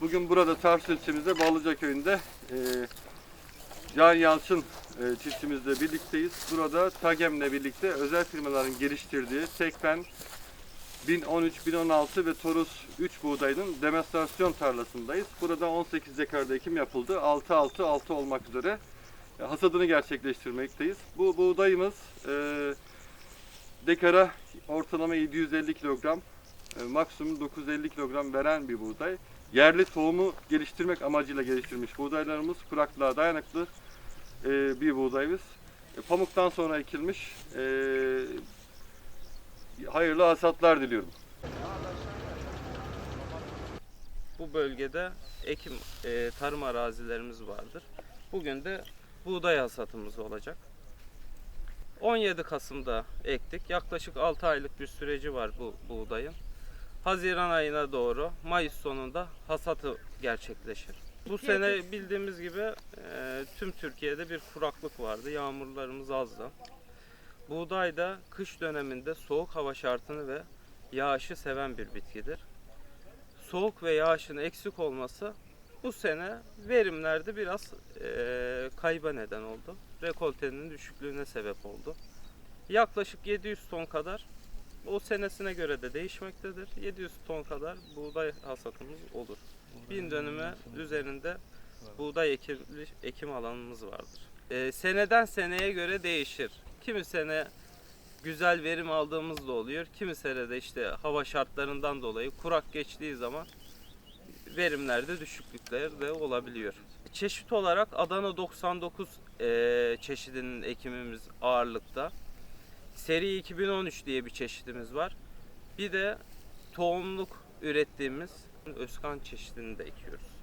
Bugün burada Tarsus ilçemizde Ballıca köyünde e, Can Yalçın e, çiftçimizle birlikteyiz. Burada TAGEM'le birlikte özel firmaların geliştirdiği Tekfen 1013, 1016 ve Torus 3 buğdayının demonstrasyon tarlasındayız. Burada 18 dekarda ekim yapıldı. 6-6-6 olmak üzere e, hasadını gerçekleştirmekteyiz. Bu buğdayımız e, dekara ortalama 750 kilogram, e, maksimum 950 kilogram veren bir buğday. Yerli tohumu geliştirmek amacıyla geliştirilmiş buğdaylarımız kuraklığa dayanıklı e, bir buğdayımız. E, pamuktan sonra ekilmiş. E, hayırlı hasatlar diliyorum. Bu bölgede ekim e, tarım arazilerimiz vardır. Bugün de buğday hasatımız olacak. 17 Kasım'da ektik. Yaklaşık 6 aylık bir süreci var bu buğdayın. Haziran ayına doğru Mayıs sonunda hasatı gerçekleşir. Bu sene bildiğimiz gibi e, tüm Türkiye'de bir kuraklık vardı. Yağmurlarımız azdı. Buğday da kış döneminde soğuk hava şartını ve yağışı seven bir bitkidir. Soğuk ve yağışın eksik olması bu sene verimlerde biraz eee kayba neden oldu. Rekoltenin düşüklüğüne sebep oldu. Yaklaşık 700 ton kadar o senesine göre de değişmektedir. 700 ton kadar buğday hasatımız olur. Bin dönüme üzerinde buğday ekim, ekim alanımız vardır. Eee, seneden seneye göre değişir. Kimi sene güzel verim aldığımız da oluyor. Kimi sene de işte hava şartlarından dolayı kurak geçtiği zaman verimlerde düşüklükler de olabiliyor. Çeşit olarak Adana 99 eee, çeşidinin ekimimiz ağırlıkta. Seri 2013 diye bir çeşidimiz var. Bir de tohumluk ürettiğimiz Özkan çeşidini de ekiyoruz.